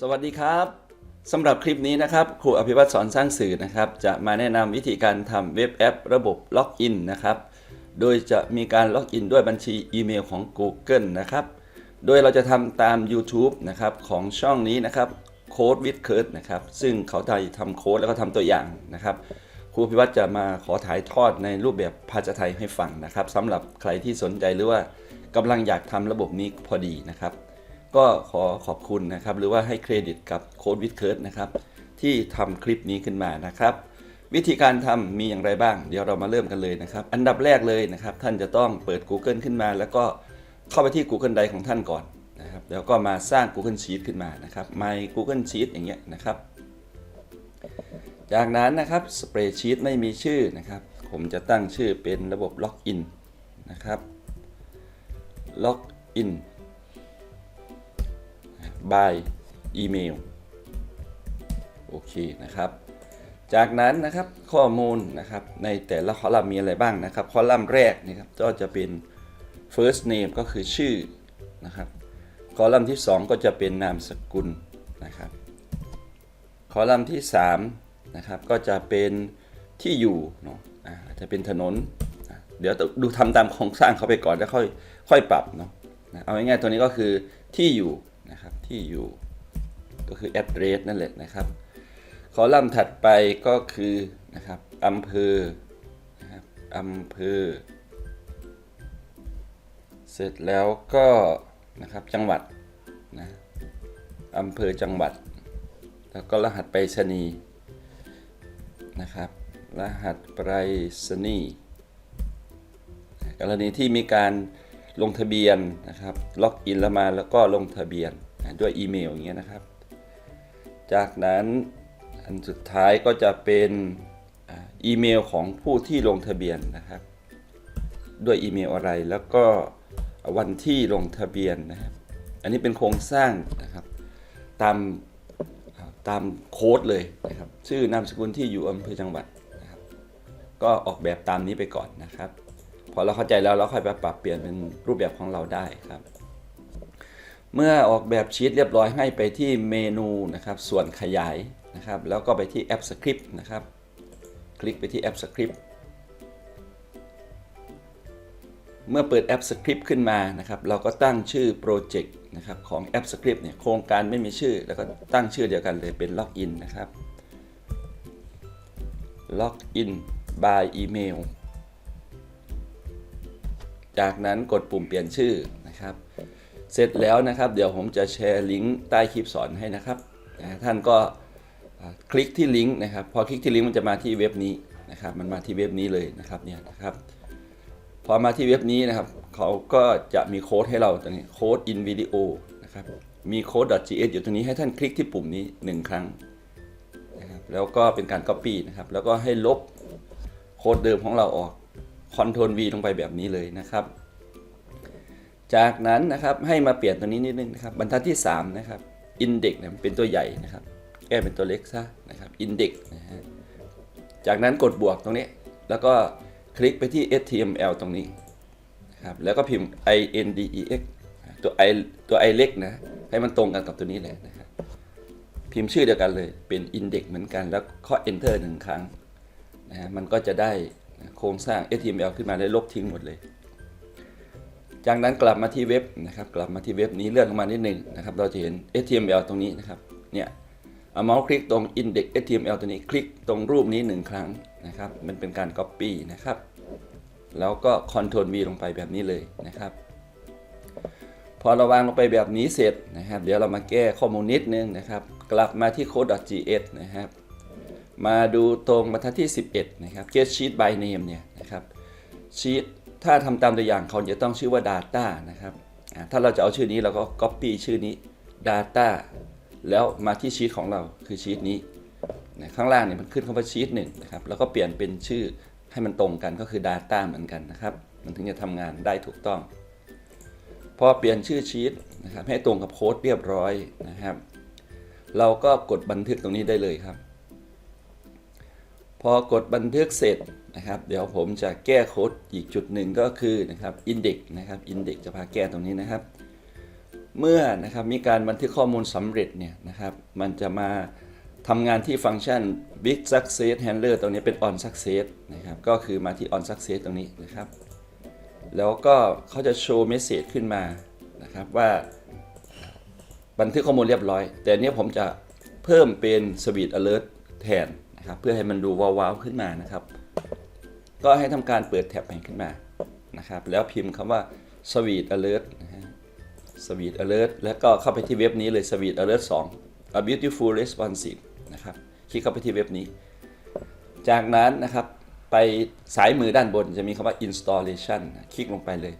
สวัสดีครับสำหรับคลิปนี้นะครับครูอภิวัตสอนสร้างสื่อนะครับ จะมาแนะนำวิธีการทำเว็บแอป ระบบล็อกอินนะครับ โดยจะมีการล็อกอินด้วยบัญชีอีเมลของ Google นะครับ โดยเราจะทำตาม YouTube นะครับของช่องนี้นะครับโค้ดวิดเคิร์ดนะครับ ซึ่งเขาได้ทำโค้ดแล้วก็ทำตัวอย่างนะครับครูอภิวัตรจะมาขอถ่ายทอดในรูปแบบภาษาไทยให้ฟังนะครับสำหรับใครที่สนใจหรือว่ากำลังอยากทำระบบนี้พอดีนะครับ ก็ขอขอบคุณนะครับ หรือว่าให้เครดิตกับโค้ดวิดเคิร์ดนะครับ ที่ทำคลิปนี้ขึ้นมานะครับ วิธีการทำมีอย่างไรบ้าง เดี๋ยวเรามาเริ่มกันเลยนะครับ อันดับแรกเลยนะครับ ท่านจะต้องเปิด Google ขึ้นมา แล้วก็เข้าไปที่ Google Drive ของท่านก่อนนะครับแล้วก็มาสร้าง Google Sheet ขึ้นมานะครับ My Google Sheet อย่างเงี้ยนะครับ จากนั้นนะครับ Spreadsheet ไม่มีชื่อนะครับ ผมจะตั้งชื่อเป็นระบบล็อกอินนะครับล็อกอิน by email โอเคนะครับ จากนั้นนะครับข้อมูลนะครับในแต่ละคอลัมน์มีอะไรบ้างนะครับ คอลัมน์แรกนะครับก็จะเป็น first name ก็คือชื่อนะครับ คอลัมน์ที่ 2 ก็จะเป็นนามสกุลนะครับ คอลัมน์ที่3นะครับก็จะเป็นที่อยู่เนาะอาจจะเป็นถนน เดี๋ยวดูทำตามโครงสร้างเขาไปก่อนแล้วค่อยค่อยปรับเนาะเอาง่ายๆตัวนี้ก็คือที่อยู่ นะครับที่อยู่ก็คือ address นั่นแหละนะครับคอลัมน์ถัดไปก็คือนะครับอำเภอนะครับอำเภอ เสร็จแล้วก็นะครับจังหวัดนะอำเภอจังหวัด แล้วก็รหัสไปรษณีย์นะครับ รหัสไปรษณีย์กรณีที่มีการ ลงทะเบียนนะครับล็อกอินแล้วมาแล้วก็ลงทะเบียนด้วยอีเมลอย่างเงี้ยนะครับ จากนั้นอันสุดท้ายก็จะเป็นอีเมลของผู้ที่ลงทะเบียนนะครับ ด้วยอีเมลอะไรแล้วก็วันที่ลงทะเบียนนะครับ อันนี้เป็นโครงสร้างนะครับตามตามโค้ดเลยนะครับ ชื่อนามสกุลที่อยู่อำเภอจังหวัดนะครับ ก็ออกแบบตามนี้ไปก่อนนะครับ พอเราเข้าใจแล้วเราค่อยไปปรับเปลี่ยนเป็นรูปแบบของเราได้ครับ เมื่อออกแบบชีตเรียบร้อยให้ไปที่เมนูนะครับ ส่วนขยายนะครับ แล้วก็ไปที่แอปสคริปต์นะครับ คลิกไปที่แอปสคริปต์เมื่อเปิดแอปสคริปต์ขึ้นมานะครับ เราก็ตั้งชื่อโปรเจกต์นะครับของแอปสคริปต์เนี่ยโครงการไม่มีชื่อ แล้วก็ตั้งชื่อเดียวกันเลยเป็นล็อกอินนะครับล็อกอิน by email จากนั้นกดปุ่มเปลี่ยนชื่อนะครับ เสร็จแล้วนะครับ เดี๋ยวผมจะแชร์ลิงก์ใต้คลิปสอนให้นะครับนะท่านก็คลิกที่ลิงก์นะครับพอคลิกที่ลิงก์มันจะมาที่เว็บนี้นะครับ มันมาที่เว็บนี้เลยนะครับเนี่ยนะครับพอมาที่เว็บนี้นะครับ เขาก็จะมีโค้ดให้เราตรงนี้โค้ด in video นะครับมีโค้ด .gs อยู่ตรงนี้ให้ท่านคลิกที่ปุ่มนี้ 1 ครั้งนะครับแล้วก็เป็นการ copy นะครับแล้วก็ให้ลบโค้ดเดิมของเราออก Ctrl V ลงไปแบบนี้เลยนะครับ จากนั้นนะครับให้มาเปลี่ยนตัวนี้นิดนึงนะครับบรรทัดที่ 3 นะครับ index เนี่ยเป็นตัวใหญ่นะครับ แก้เป็นตัวเล็กซะนะครับ index นะฮะจากนั้นกดบวกตรงนี้ แล้วก็คลิกไปที่ html ตรงนี้นะครับแล้วก็พิมพ์ index ตัว i ตัว i เล็กนะ ให้มันตรงกันกับตัวนี้แหละนะครับพิมพ์ชื่อเดียวกันเลยเป็น index เหมือนกันแล้วข้อ enter หนึ่งครั้งนะฮะมันก็จะได้ โครงสร้าง html ขึ้นมาได้ลบทิ้งหมดเลย จากนั้นกลับมาที่เว็บนะครับ กลับมาที่เว็บนี้เลื่อนลงมานิดหนึ่งนะครับ เราจะเห็น HTML ตรงนี้นะครับ เนี่ยเอาเมาส์คลิกตรง index HTML ตัวนี้คลิกตรงรูปนี้หนึ่งครั้งนะครับ มันเป็นการ copy นะครับ แล้วก็ Ctrl V ลงไปแบบนี้เลยนะครับ พอเราวางลงไปแบบนี้เสร็จนะครับ เดี๋ยวเรามาแก้ข้อมูลนิดนึงนะครับ กลับมาที่ code.js นะครับ มาดูตรงบรรทัดที่ 11 นะครับ get sheet by name เนี่ยนะครับ sheet ถ้าทำตามตัวอย่างเขาจะต้องชื่อว่า data นะครับ ถ้าเราจะเอาชื่อนี้เราก็ copy ชื่อนี้ data แล้วมาที่ชีตของเราคือชีตนี้นะข้างล่างเนี่ยมันขึ้นคำว่าชีตหนึ่งนะครับ แล้วก็เปลี่ยนเป็นชื่อให้มันตรงกันก็คือ data เหมือนกันนะครับ มันถึงจะทำงานได้ถูกต้อง พอเปลี่ยนชื่อชีตนะครับให้ตรงกับโค้ดเรียบร้อยนะครับ เราก็กดบันทึกตรงนี้ได้เลยครับ พอกดบันทึกเสร็จนะครับ เดี๋ยวผมจะแก้โค้ดอีกจุดหนึ่งก็คือนะครับ index นะครับ index จะพาแก้ตรงนี้นะครับ เมื่อนะครับมีการบันทึกข้อมูลสำเร็จเนี่ยนะครับ มันจะมาทำงานที่ฟังก์ชัน big success handler ตรงนี้เป็น on success นะครับ ก็คือมาที่ on success ตรงนี้นะครับ แล้วก็เขาจะโชว์เมสเซจขึ้นมานะครับว่าบันทึกข้อมูลเรียบร้อย แต่เนี้ยผมจะเพิ่มเป็น Sweet Alert แทน นะครับ เพื่อให้มันดูว้าวๆขึ้นมานะครับ ก็ให้ทำการเปิดแท็บใหม่ขึ้นมานะครับ แล้วพิมพ์คำว่า Sweet Alert นะฮะ Sweet Alert แล้วก็เข้าไปที่เว็บนี้เลย Sweet Alert 2 A Beautiful Responsive นะครับคลิกเข้าไปที่เว็บนี้ จากนั้นนะครับไปสายมือด้านบนจะมีคำว่า installation คลิกลงไปเลย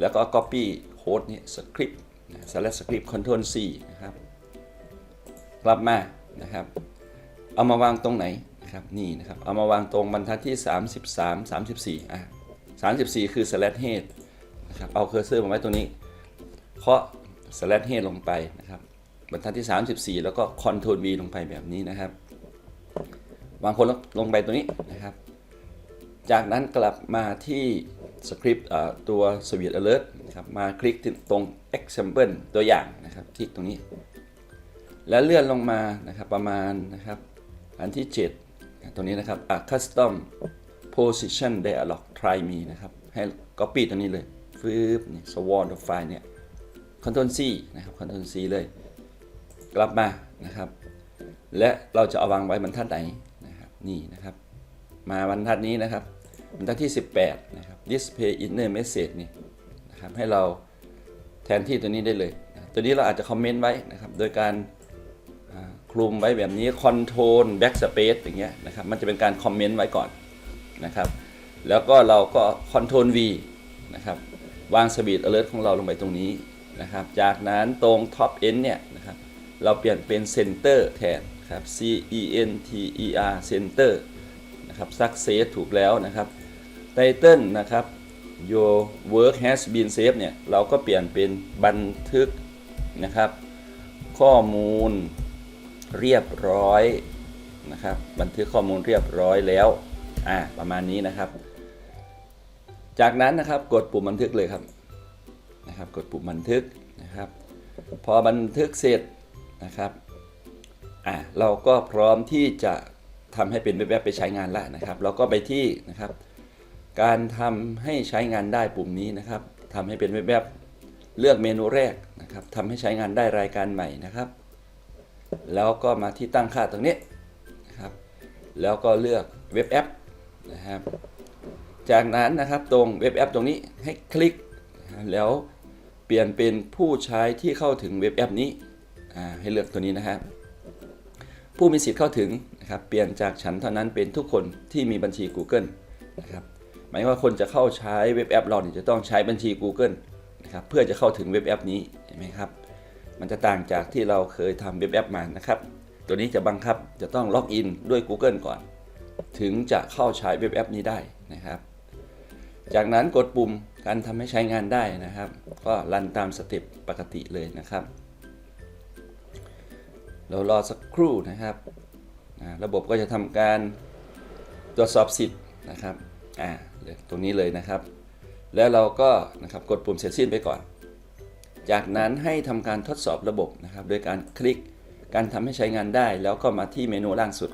แล้วก็ copy code นี้ script นะ slash script control C นะครับ กลับมานะครับ เอามาวางตรงไหนนะครับนี่นะครับเอามาวางตรงบรรทัดที่ 33 34อะ34 คือ slash head นะครับเอาเคอร์เซอร์มาไว้ตรงนี้เคาะ slash head ลงไปนะครับบรรทัดที่ 34 แล้วก็ control V ลงไปแบบนี้นะครับ วางคนลงไปตัวนี้นะครับ จากนั้นกลับมาที่สคริปต์ตัว Sweet Alert นะครับมาคลิกตรง example ตัวอย่างนะครับ คลิกตรงนี้ แล้วเลื่อนลงมานะครับประมาณนะครับ อันที่ 7 ตรงนี้นะครับอะ custom position dialog try me นะครับ ให้ copy ตัวนี้เลยฟืบนี่ swan of file เนี่ย control C นะครับ control C เลย กลับมานะครับ และเราจะเอาวางไว้บรรทัดไหนนะครับ นี่นะครับ มาบรรทัดนี้นะครับบรรทัดที่ 18 นะครับ display inner message นี่นะครับ ให้เราแทนที่ตัวนี้ได้เลย ตัวนี้เราอาจจะคอมเมนต์ไว้นะครับ โดยการ คลุมไว้แบบนี้ control backspace อย่างเงี้ยนะครับมันจะเป็นการคอมเมนต์ไว้ก่อนนะครับแล้วก็เราก็ control V นะครับวาง speed alert ของเราลงไปตรงนี้นะครับจากนั้นตรง top end เนี่ยนะครับเราเปลี่ยนเป็น center แทนครับ C E N T E R center นะครับ success ถูกแล้วนะครับ title นะครับ your work has been saved เนี่ยเราก็เปลี่ยนเป็นบันทึกนะครับข้อมูล เรียบร้อยนะครับบันทึกข้อมูลเรียบร้อยแล้วอ่าประมาณนี้นะครับ จากนั้นนะครับกดปุ่มบันทึกเลยครับนะครับ กดปุ่มบันทึกนะครับ พอบันทึกเสร็จนะครับอ่าเราก็พร้อมที่จะทำให้เป็นเว็บไปใช้งานแล้วนะครับ เราก็ไปที่นะครับ การทำให้ใช้งานได้ปุ่มนี้นะครับทำให้เป็นเว็บเลือกเมนูแรกนะครับทำให้ใช้งานได้รายการใหม่นะครับ แล้วก็มาที่ตั้งค่าตรงนี้นะครับ แล้วก็เลือกเว็บแอปนะครับ จากนั้นนะครับตรงเว็บแอปตรงนี้ให้คลิก แล้วเปลี่ยนเป็นผู้ใช้ที่เข้าถึงเว็บแอปนี้ให้เลือกตัวนี้นะครับ ผู้มีสิทธิ์เข้าถึงนะครับ เปลี่ยนจากฉันเท่านั้นเป็นทุกคนที่มีบัญชี Google นะครับหมายว่าคนจะเข้าใช้เว็บแอปเราเนี่ยจะต้องใช้บัญชี Google นะครับเพื่อจะเข้าถึงเว็บแอปนี้เห็นไหมครับ มันจะต่างจากที่เราเคยทำเว็บแอปมานะครับ ตัวนี้จะบังคับจะต้องล็อกอินด้วย Google ก่อน ถึงจะเข้าใช้เว็บแอปนี้ได้นะครับ จากนั้นกดปุ่มการทำให้ใช้งานได้นะครับ ก็รันตามสเต็ปปกติเลยนะครับ เรารอสักครู่นะครับระบบก็จะทำการตรวจสอบสิทธิ์นะครับอ่าเลือกตรงนี้เลยนะครับ แล้วเราก็นะครับกดปุ่มเสร็จสิ้นไปก่อน จากนั้นให้ทำการทดสอบระบบนะครับโดยการคลิกการทำให้ใช้งานได้ แล้วก็มาที่เมนูล่างสุด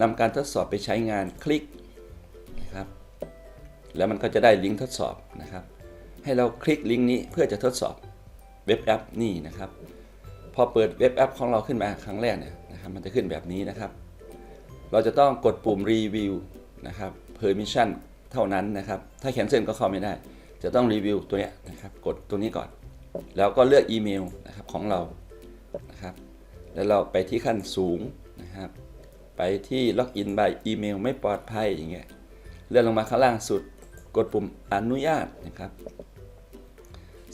นำการทดสอบไปใช้งานคลิกนะครับแล้วมันก็จะได้ลิงก์ทดสอบนะครับให้เราคลิกลิงก์นี้เพื่อจะทดสอบเว็บแอปนี่นะครับ พอเปิดเว็บแอปของเราขึ้นมาครั้งแรกเนี่ยนะครับมันจะขึ้นแบบนี้นะครับ เราจะต้องกดปุ่มรีวิวนะครับ permission เท่านั้นนะครับ ถ้าแคนเซิลก็เข้าไม่ได้ จะต้องรีวิวตัวนี้นะครับ กดตัวนี้ก่อน แล้วก็เลือกอีเมลนะครับของเรานะครับแล้วเราไปที่ขั้นสูงนะครับ ไปที่ล็อกอิน by อีเมลไม่ปลอดภัยอย่างเงี้ยเลื่อนลงมาข้างล่างสุดกดปุ่มอนุญาตนะครับ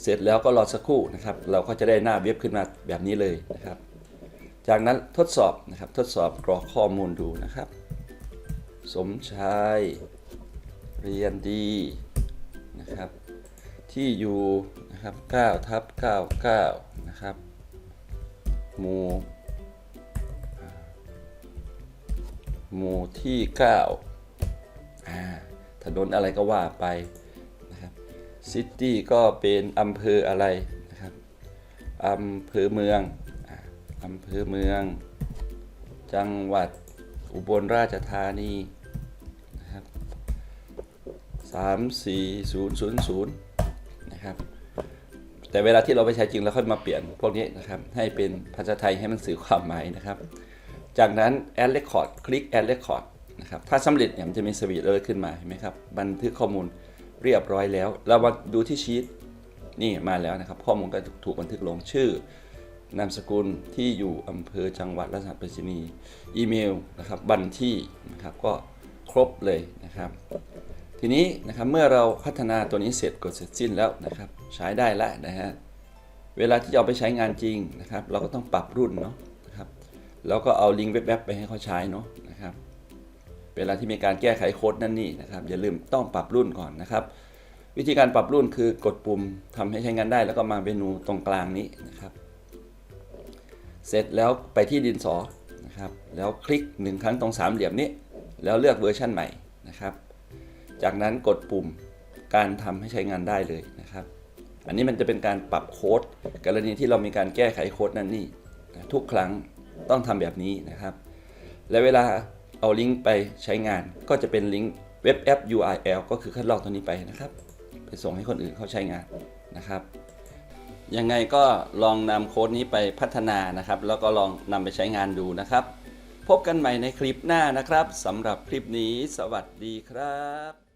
เสร็จแล้วก็รอสักครู่นะครับ เราก็จะได้หน้าเว็บขึ้นมาแบบนี้เลยนะครับ จากนั้นทดสอบนะครับทดสอบกรอกข้อมูลดูนะครับ สมชายเรียนดีนะครับ ที่อยู่ นะครับ9ทับ99นะครับหมู่หมู่ที่9อ่าถนนอะไรก็ว่าไปนะครับซิตี้ก็เป็นอำเภออะไรนะครับอำเภอเมืองอ่าอำเภอเมือง จังหวัดอุบลราชธานีนะครับสามสี่ศูนย์ศูนย์ศูนย์นะครับ แต่เวลาที่เราไปใช้จริงเราค่อยมาเปลี่ยนพวกนี้นะครับให้เป็นภาษาไทยให้มันสื่อความหมายนะครับ จากนั้น add record คลิก add record นะครับถ้าสำเร็จเนี่ยมันจะมีสวีทเลยขึ้นมาเห็นไหมครับบันทึกข้อมูลเรียบร้อยแล้ว เรามาดูที่ชีตนี่มาแล้วนะครับ ข้อมูลก็ถูกบันทึกลงชื่อนามสกุลที่อยู่อำเภอจังหวัดและสถานไปรษณีย์อีเมลนะครับบัญชีนะครับก็ครบเลยนะครับ ทีนี้นะครับเมื่อเราพัฒนาตัวนี้เสร็จกดเสร็จสิ้นแล้วนะครับใช้ได้แล้วนะฮะเวลาที่เอาไปใช้งานจริงนะครับ เราก็ต้องปรับรุ่นเนาะนะครับแล้วก็เอาลิงก์เว็บๆไปให้เขาใช้เนาะนะครับ เวลาที่มีการแก้ไขโค้ดนั่นนี่นะครับ อย่าลืมต้องปรับรุ่นก่อนนะครับ วิธีการปรับรุ่นคือกดปุ่มทำให้ใช้งานได้ แล้วก็มาเมนูตรงกลางนี้นะครับ เสร็จแล้วไปที่ดินสอนะครับ แล้วคลิกหนึ่งครั้งตรงสามเหลี่ยมนี้ แล้วเลือกเวอร์ชันใหม่นะครับ จากนั้นกดปุ่มการทำให้ใช้งานได้เลยนะครับ อันนี้มันจะเป็นการปรับโค้ดกรณีที่เรามีการแก้ไขโค้ดนั่นนี่ทุกครั้งต้องทำแบบนี้นะครับ และเวลาเอาลิงก์ไปใช้งานก็จะเป็นลิงก์เว็บแอป URL ก็คือคัดลอกตัวนี้ไปนะครับ ไปส่งให้คนอื่นเขาใช้งานนะครับยังไงก็ลองนำโค้ดนี้ไปพัฒนานะครับ แล้วก็ลองนำไปใช้งานดูนะครับ พบกันใหม่ในคลิปหน้านะครับสำหรับคลิปนี้ สวัสดีครับ